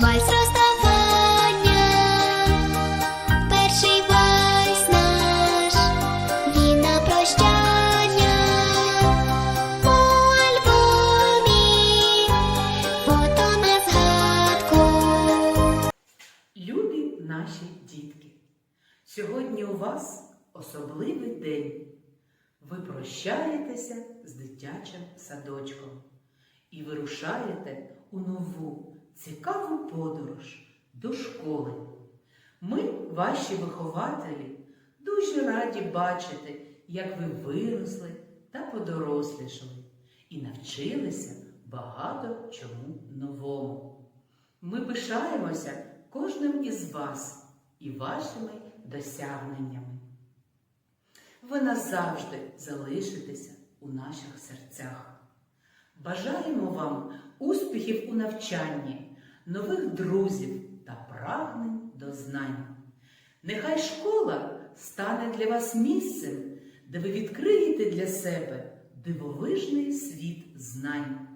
вальс. Перший вальс наш, він прощання. У на згадку. Любі наші дітки, сьогодні у вас особливий день. Ви прощаєтеся з дитячим садочком і вирушаєте у нову цікаву подорож до школи. Ми, ваші вихователі, дуже раді бачити, як ви виросли та подорослішали і навчилися багато чому новому. Ми пишаємося кожним із вас і вашими досягненнями. Ви назавжди залишитеся у наших серцях. Бажаємо вам успіхів у навчанні, нових друзів та прагнень до знань. Нехай школа стане для вас місцем, де ви відкриєте для себе дивовижний світ знань,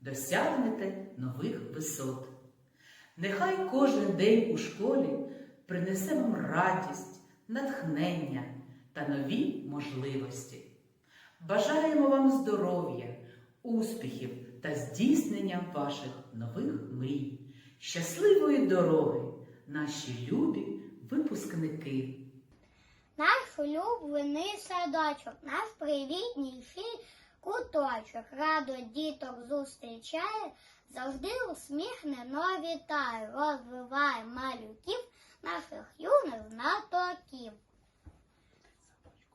досягнете нових висот. Нехай кожен день у школі принесе вам радість, натхнення та нові можливості. Бажаємо вам здоров'я, успіхів та здійснення ваших нових мрій, щасливої дороги, наші любі випускники. Наш улюблений садочок, наш привітніший куточок, радо діток зустрічає, завжди усміхнено вітає, розвиває малюків, наших юних знатоків.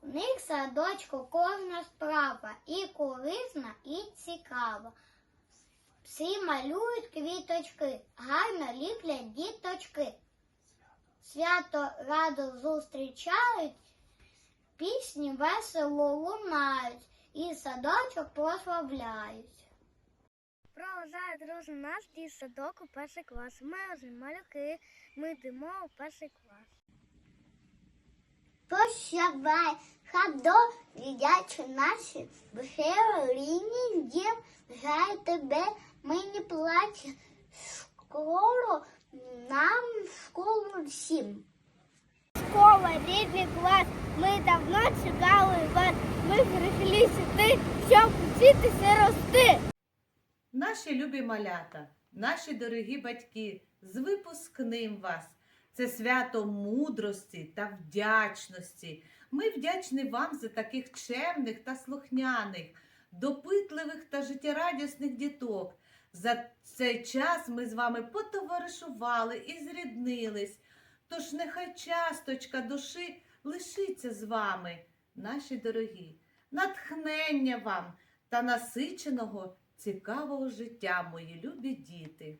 У них садочку кожна справа і корисна, і цікава. Всі малюють квіточки, гарно ліплять діточки. Свято радо зустрічають, пісні весело лунають і садочок прославляють. Проважає дружно наш дітсадок у перший клас. Ми разом малюки, ми йдемо у перший клас. Прощавай, хадо, дитячі наші, лінії дім, грає тебе, ми не плаче, скоро нам в школу всім. Школа, рідний клас, ми давно чекали вас, ми прийшли сюди, щоб вчитися рости. Наші любі малята, наші дорогі батьки, з випускним вас! Це свято мудрості та вдячності. Ми вдячні вам за таких чемних та слухняних, допитливих та життєрадісних діток. За цей час ми з вами потоваришували і зріднились. Тож нехай часточка душі лишиться з вами, наші дорогі, натхнення вам та насиченого цікавого життя, мої любі діти.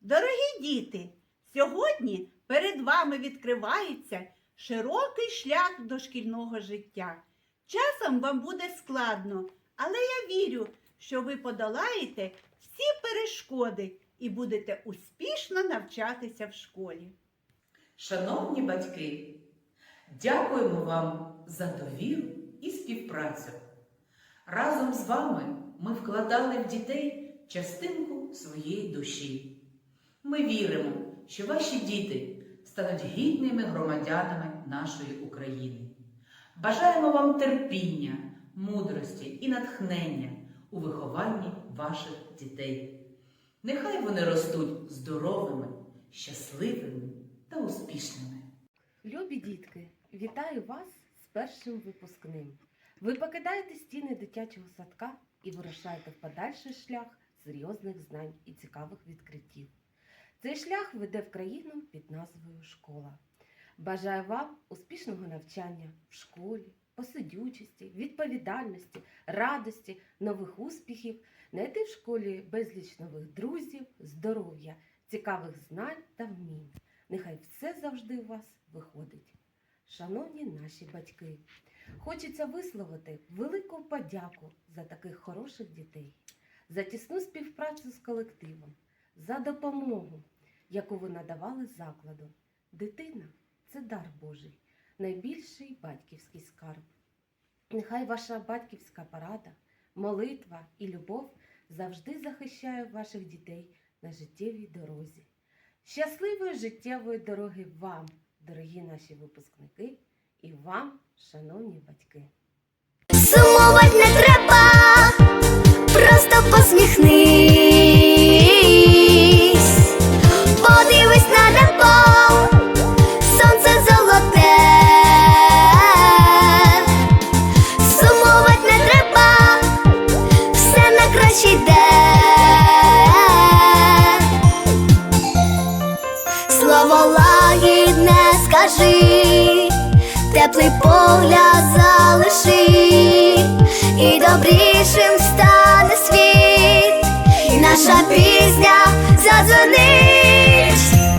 Дорогі діти, сьогодні перед вами відкривається широкий шлях до шкільного життя. Часом вам буде складно, але я вірю, що ви подолаєте всі перешкоди і будете успішно навчатися в школі. Шановні батьки, дякуємо вам за довіру і співпрацю. Разом з вами ми вкладали в дітей частинку своєї душі. Ми віримо, що ваші діти стануть гідними громадянами нашої України. Бажаємо вам терпіння, мудрості і натхнення у вихованні ваших дітей. Нехай вони ростуть здоровими, щасливими та успішними. Любі дітки, вітаю вас з першим випускним. Ви покидаєте стіни дитячого садка і вирушаєте в подальший шлях серйозних знань і цікавих відкриттів. Цей шлях веде в країну під назвою Школа. Бажаю вам успішного навчання в школі, посидючості, відповідальності, радості, нових успіхів, знайти в школі безліч нових друзів, здоров'я, цікавих знань та вмінь. Нехай все завжди у вас виходить. Шановні наші батьки, хочеться висловити велику подяку за таких хороших дітей, за тісну співпрацю з колективом, за допомогу, яку ви надавали закладу. Дитина це дар Божий, найбільший батьківський скарб. Нехай ваша батьківська порада, молитва і любов завжди захищає ваших дітей на життєвій дорозі. Щасливої життєвої дороги вам, дорогі наші випускники, і вам, шановні батьки! Сумувати не треба, просто посміхнись, Слово лагідне скажи, теплий погляд залиши, і добрішим стане світ, і наша пісня задзвонить.